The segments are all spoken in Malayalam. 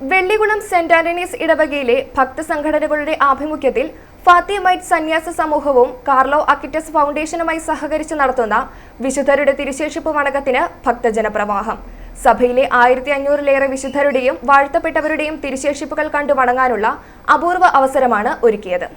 വെള്ളികുളം സെന്റ് ആന്റണീസ് ഇടവകയിലെ ഭക്തസംഘടനകളുടെ ആഭിമുഖ്യത്തിൽ ഫാത്തിമൈറ്റ് സന്യാസ സമൂഹവും കാർലോ അക്കിറ്റസ് ഫൗണ്ടേഷനുമായി സഹകരിച്ച് നടത്തുന്ന വിശുദ്ധരുടെ തിരുശേഷിപ്പ് വണക്കത്തിന് ഭക്തജനപ്രവാഹം. സഭയിലെ ആയിരത്തി അഞ്ഞൂറിലേറെ വിശുദ്ധരുടെയും വാഴ്ത്തപ്പെട്ടവരുടെയും തിരുശേഷിപ്പുകൾ കണ്ടു വണങ്ങാനുള്ള അപൂർവ അവസരമാണ് ഒരുക്കിയത്.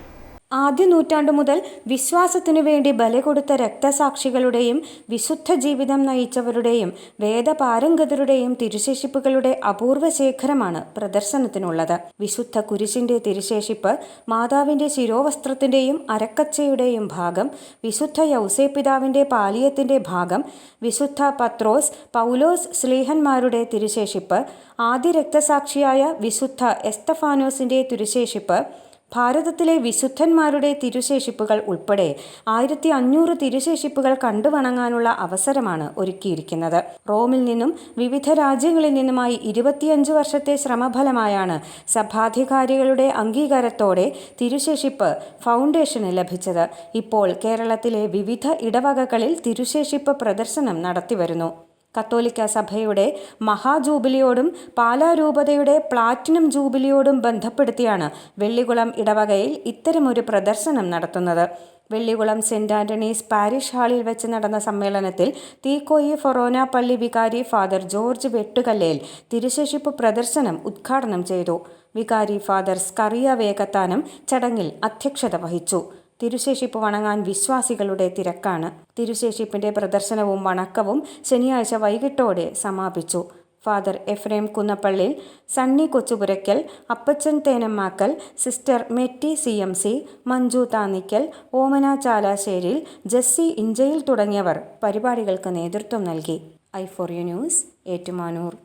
ആദ്യ നൂറ്റാണ്ടു മുതൽ വിശ്വാസത്തിനു വേണ്ടി ബലി കൊടുത്ത രക്തസാക്ഷികളുടെയും വിശുദ്ധ ജീവിതം നയിച്ചവരുടെയും വേദപാരംഗതരുടെയും തിരുശേഷിപ്പുകളുടെ അപൂർവ ശേഖരമാണ് പ്രദർശനത്തിനുള്ളത്. വിശുദ്ധ കുരിശിന്റെ തിരുശേഷിപ്പ് മാതാവിന്റെ ശിരോവസ്ത്രത്തിന്റെയും അരക്കച്ചയുടെയും ഭാഗം വിശുദ്ധ യൗസേപിതാവിന്റെ പാലിയത്തിന്റെ ഭാഗം വിശുദ്ധ പത്രോസ് പൗലോസ് സ്ലീഹന്മാരുടെ തിരുശേഷിപ്പ് ആദ്യ രക്തസാക്ഷിയായ വിശുദ്ധ എസ്തഫാനോസിന്റെ തിരുശേഷിപ്പ് ഭാരതത്തിലെ വിശുദ്ധന്മാരുടെ തിരുശേഷിപ്പുകൾ ഉൾപ്പെടെ ആയിരത്തി അഞ്ഞൂറ് തിരുശേഷിപ്പുകൾ കണ്ടുവണങ്ങാനുള്ള അവസരമാണ് ഒരുക്കിയിരിക്കുന്നത്. റോമിൽ നിന്നും വിവിധ രാജ്യങ്ങളിൽ നിന്നുമായി ഇരുപത്തിയഞ്ച് വർഷത്തെ ശ്രമഫലമായാണ് സഭാധികാരികളുടെ അംഗീകാരത്തോടെ തിരുശേഷിപ്പ് ഫൗണ്ടേഷന് ലഭിച്ചത്. ഇപ്പോൾ കേരളത്തിലെ വിവിധ ഇടവകകളിൽ തിരുശേഷിപ്പ് പ്രദർശനം നടത്തിവരുന്നു. കത്തോലിക്ക സഭയുടെ മഹാജൂബിലിയോടും പാലാരൂപതയുടെ പ്ലാറ്റിനം ജൂബിലിയോടും ബന്ധപ്പെടുത്തിയാണ് വെള്ളികുളം ഇടവകയിൽ ഇത്തരമൊരു പ്രദർശനം നടത്തുന്നത്. വെള്ളികുളം സെന്റ് ആന്റണീസ് പാരിഷ് ഹാളിൽ വെച്ച് നടന്ന സമ്മേളനത്തിൽ തീക്കോയി ഫൊറോന പള്ളി വികാരി ഫാദർ ജോർജ് വെട്ടുകല്ലേൽ തിരുശേഷിപ്പ് പ്രദർശനം ഉദ്ഘാടനം ചെയ്തു. വികാരി ഫാദർ സ്കറിയ വേഗത്താനം ചടങ്ങിൽ അധ്യക്ഷത വഹിച്ചു. തിരുശേഷിപ്പ് വണങ്ങാൻ വിശ്വാസികളുടെ തിരക്കാണ്. തിരുശേഷിപ്പിന്റെ പ്രദർശനവും വണക്കവും ശനിയാഴ്ച വൈകിട്ടോടെ സമാപിച്ചു. Father Ephrem Kunnappallil Sunny Kochupurakkal Appachan Thenammakkal sister Metty C M C Manju Thannikkal Omana Chalasseril Jessy Inchayil തുടങ്ങിയവർ പരിപാടികൾക്ക് നേതൃത്വം നൽകി. I four you news Ettumanoor.